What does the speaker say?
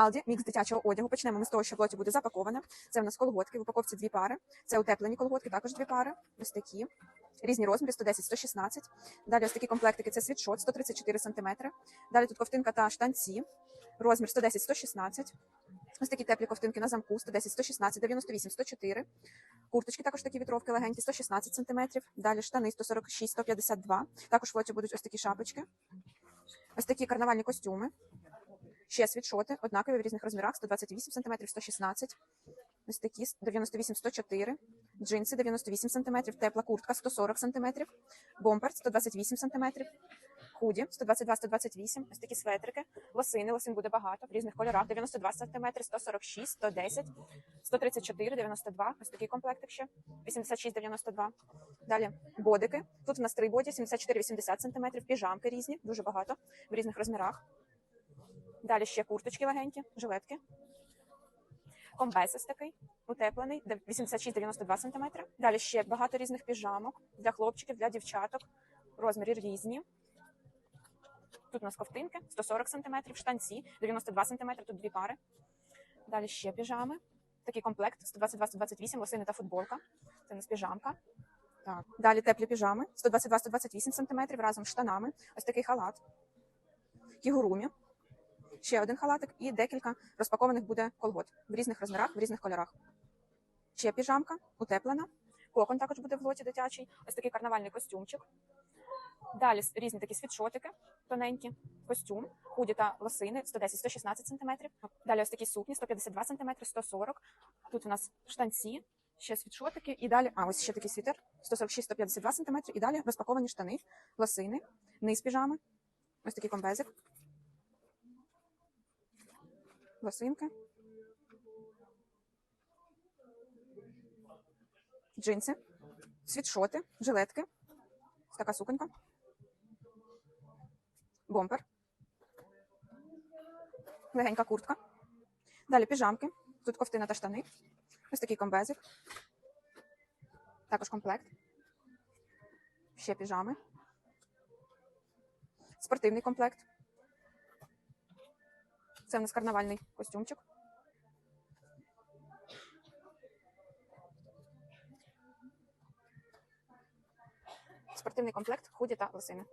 Алді, мікс дитячого одягу. Почнемо ми з того, що в лоті буде запаковане. Це в нас колготки, в упаковці дві пари. Це утеплені колготки, також дві пари. Ось такі. Різні розміри 110, 116. Далі ось такі комплектики це світшот 134 см. Далі тут ковтинка та штанці. Розмір 110, 116. Ось такі теплі ковтинки на замку 110, 116, 98, 104. Курточки також такі вітровки легенькі 116 см. Далі штани 146, 152. Також в лоті будуть ось такі шапочки. Ось такі карнавальні костюми. Ще світшоти, однакові в різних розмірах 128 см, 116 Ось такі 98 104 джинси 98 см, тепла куртка 140 см, бомпер 128 см, худі 122 128 ось такі светрики, лосини, лосин буде багато в різних кольорах. 92 см, 146 110 134 92 ось такий комплектик ще. 86 92 Далі бодики. Тут у нас три боді 74 80 см, піжамки різні, дуже багато в різних розмірах. Далі ще курточки легенькі, жилетки. Комбез такий, утеплений, 86-92 см. Далі ще багато різних піжамок для хлопчиків, для дівчаток. Розміри різні. Тут у нас ковтинки 140 см, штанці 92 см, тут дві пари. Далі ще піжами. Такий комплект 122-128, лосини та футболка. Це у нас піжамка. Так. Далі теплі піжами 122-128 см разом з штанами. Ось такий халат. Кігурумі ще один халатик і декілька розпакованих буде колгот в різних розмірах, в різних кольорах. Ще піжамка, утеплена. Кокон також буде в лоті дитячий. Ось такий карнавальний костюмчик. Далі різні такі світшотики тоненькі, костюм, худі та лосини 110-116 см. Далі ось такі сукні 152 см, 140 Тут у нас штанці, ще світшотики, і далі, а ось ще такий світер 146-152 см. І далі розпаковані штани, лосини, низ піжами, ось такий комбезик. Лосинки, джинси, світшоти, жилетки, така суконька, бомпер, легенька куртка. Далі піжамки, тут ковтина та штани, ось такий комбезик, також комплект, ще піжами, спортивний комплект. Це в нас карнавальний костюмчик. Спортивний комплект, худі та лосини.